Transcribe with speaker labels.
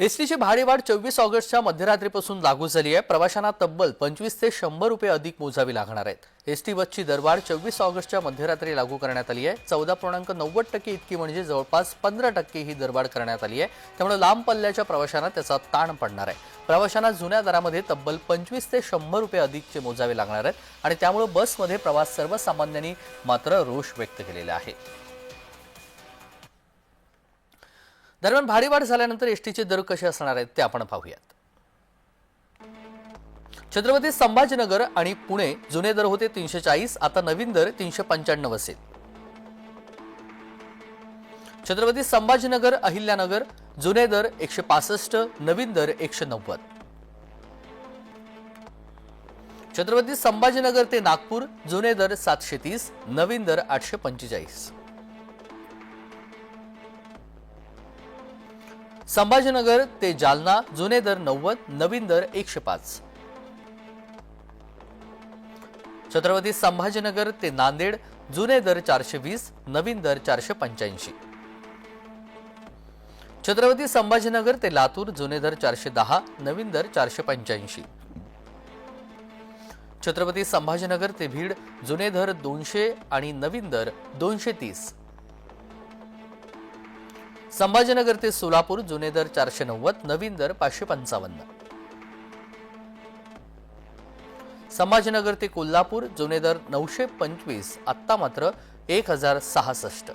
Speaker 1: एसटीची भाडेवाढ चोवीस ऑगस्टच्या मध्यरात्रीपासून लागू झाली आहे. प्रवाशांना तब्बल पंचवीस ते शंभर रुपये अधिक मोजावी लागणार आहेत. एसटी बसची दरवाढ चोवीस ऑगस्टच्या मध्यरात्री लागू करण्यात आली आहे. चौदा पूर्णांक नव्वद टक्के इतकी म्हणजे जवळपास पंधरा टक्के ही दरवाढ करण्यात आली आहे. त्यामुळे लांब पल्ल्याच्या प्रवाशांना त्याचा ताण पडणार आहे. प्रवाशांना जुन्या दरामध्ये तब्बल पंचवीस ते शंभर रुपये अधिकचे मोजावे लागणार आहेत आणि त्यामुळे बसमध्ये प्रवास सर्वसामान्यांनी मात्र रोष व्यक्त केलेला आहे. दरम्यान भारी वाढ झाल्यानंतर एसटीचे दर कसे असणार आहेत ते आपण पाहूयात. छत्रपती संभाजीनगर आणि पुणे जुने दर होते तीनशे चाळीस आता नवीन दर तीनशे पंच्याण्णव असेल. छत्रपती संभाजीनगर अहिल्यानगर जुने दर एकशे पासष्ट नवीन दर एकशे नव्वद छत्रपती संभाजीनगर ते नागपूर जुने दर सातशे तीस नवीन दर आठशे पंचेचाळीस संभाजीनगर ते जालना जुने दर नव्वद नवीन दर एकशे पाच. छत्रपती संभाजीनगर ते नांदेड जुने दर चारशे वीस नवीन दर चारशे पंच्याऐंशी. छत्रपती संभाजीनगर ते लातूर जुने दर चारशे दहा नवीन दर चारशे पंच्याऐंशी. छत्रपती संभाजीनगर ते भीड जुने दर दोनशे आणि नवीन दर दोनशे तीस. संभाजीनगर ते सोलापूर जुने दर चारशे नव्वद नवीन दर पाचशे पंचावन्न. संभाजीनगर ते कोल्हापूर जुने दर नऊशे पंचवीस आत्ता मात्र एक हजार सहासष्ट.